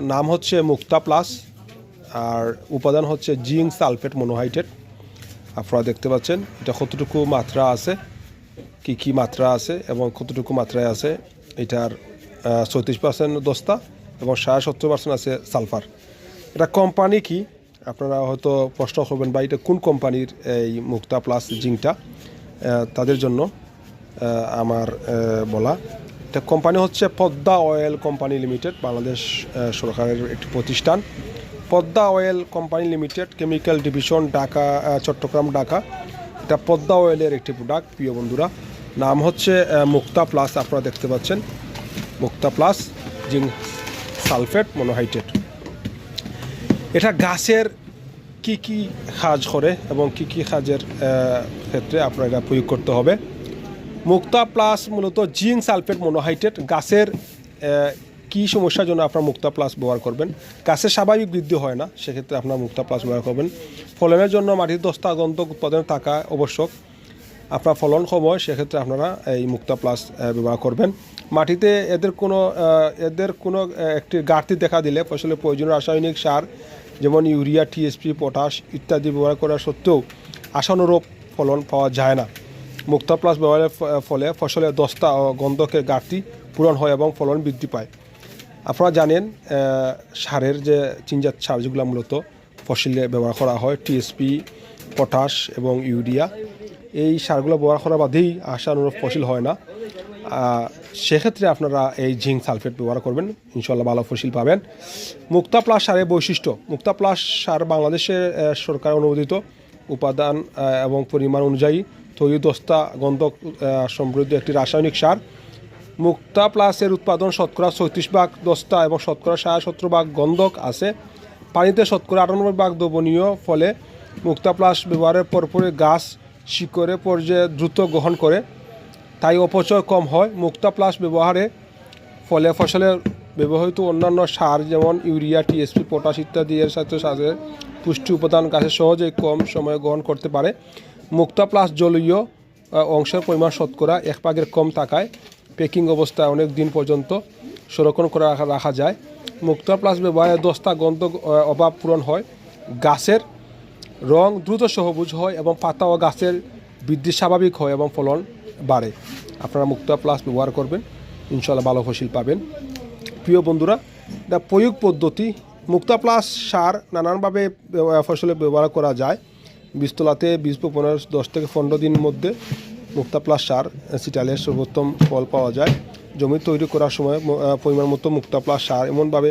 নাম হচ্ছে মুক্তা প্লাস, আর উপাদান হচ্ছে জিঙ্ক সালফেট মনোহাইড্রেট। আপনারা দেখতে পাচ্ছেন, এটা কতটুকু মাত্রা আছে, কি কি মাত্রা আছে, এবং কতটুকু মাত্রায় আছে, এটার চৌত্রিশ পার্সেন্ট দস্তা এবং সাড়ে সত্তর পার্সেন্ট আছে সালফার। এটা কোম্পানি কি? আপনারা হয়তো প্রশ্ন করবেন, বা এটা কোন কোম্পানির এই মুক্তা প্লাস জিঙ্কটা? তাদের জন্য আমার বলা। এটা কোম্পানি হচ্ছে Padma oil company limited, Bangladesh সরকারের একটি প্রতিষ্ঠান। Padma oil company limited, chemical division, Dhaka Chattogram, Dhaka. এটা পদ্মা অয়েলের একটি প্রোডাক্ট প্রিয় বন্ধুরা। নাম হচ্ছে মুক্তা প্লাস, আপনারা দেখতে পাচ্ছেন। Mukta plus, zinc sulphate monohydrate এটা গাছের কি কি কাজ করে এবং কি কি কাজের ক্ষেত্রে আপনার এটা প্রয়োগ করতে হবে। মুক্তা প্লাস মূলত জিঙ্ক সালফেট মনোহাইড্রেট। গাছের কি সমস্যার জন্য আপনার মুক্তা প্লাস ব্যবহার করবেন? গাছের স্বাভাবিক বৃদ্ধি হয় না, সেক্ষেত্রে আপনার মুক্তা প্লাস ব্যবহার করবেন। ফলনের জন্য মাটির দস্তা গন্ধক উৎপাদনে থাকা আবশ্যক। আপনার ফলন কম হয়, সেক্ষেত্রে আপনারা এই মুক্তা প্লাস ব্যবহার করবেন। মাটিতে এদের কোনো এদের কোনো একটি ঘাটতি দেখা দিলে ফসলের প্রয়োজনীয় রাসায়নিক সার, যেমন ইউরিয়া টিএসপি পটাশ ইত্যাদি ব্যবহার করা সত্ত্বেও আশানুরূপ ফলন পাওয়া যায় না। মুক্তা প্লাস ব্যবহারের ফলে ফসলের দস্তা ও গন্ধকের ঘাটতি পূরণ হয় এবং ফলন বৃদ্ধি পায়। আপনারা জানেন সারের যে চিনজাত সার, যেগুলো মূলত ফসলে ব্যবহার করা হয় টিএসপি পটাশ এবং ইউরিয়া, এই সারগুলো ব্যবহার করার বাদেই আশানুরূপ ফসল হয় না। সেক্ষেত্রে আপনারা এই জিঙ্ক সালফেট ব্যবহার করবেন ইনশাল্লাহ ভালো ফসল পাবেন। মুক্তা প্লাস সারের বৈশিষ্ট্য মুক্তা প্লাস সার বাংলাদেশের সরকার অনুমোদিত উপাদান এবং পরিমাণ অনুযায়ী দস্তা গন্ধক সমৃদ্ধ একটি রাসায়নিক সার। মুক্তা প্লাসের উৎপাদন শতকরা ছত্রিশ ভাগ দস্তা এবং শতকরা সাড়ে সতেরো ভাগ গন্ধক আছে। পানিতে শতকরা আটানব্বই ভাগ দ্রবণীয়, ফলে মুক্তা প্লাস ব্যবহারের পরপরই গাছ শিকড়ে পর্যায়ে দ্রুত গ্রহণ করে। তাই অপচয় কম হয় মুক্তা প্লাস ব্যবহারে, ফলে ফসলের ব্যবহৃত অন্যান্য সার যেমন ইউরিয়া টিএসপি পটাশ ইত্যাদি এর সাথে সাথে পুষ্টি উপাদান গাছে সহজেই কম সময়ে গ্রহণ করতে পারে। মুক্তা প্লাস জলীয় অংশের পরিমাণ শতকরা এক ভাগের কম থাকায় প্যাকিং অবস্থায় অনেক দিন পর্যন্ত সংরক্ষণ করে রাখা যায়। মুক্তা প্লাস ব্যবহারে দস্তা গন্ধ অভাব পূরণ হয়। গাছের রং দ্রুত সবুজ হয় এবং পাতা ও গাছের বৃদ্ধি স্বাভাবিক হয় এবং ফলন বাড়ে। আপনারা মুক্তা প্লাস ব্যবহার করবেন ইনশাল্লাহ ভালো ফসল পাবেন। প্রিয় বন্ধুরা এটা প্রয়োগ পদ্ধতি মুক্তা প্লাস সার নানানভাবে ফসলে ব্যবহার করা যায়। বীজতলাতে বীজ বপনের দশ থেকে পনেরো দিন মধ্যে মুক্তা প্লাস সার সিটালের সর্বোত্তম ফল পাওয়া যায়। জমি তৈরি করার সময় পরিমাণ মতো মুক্তা প্লাস সার এমনভাবে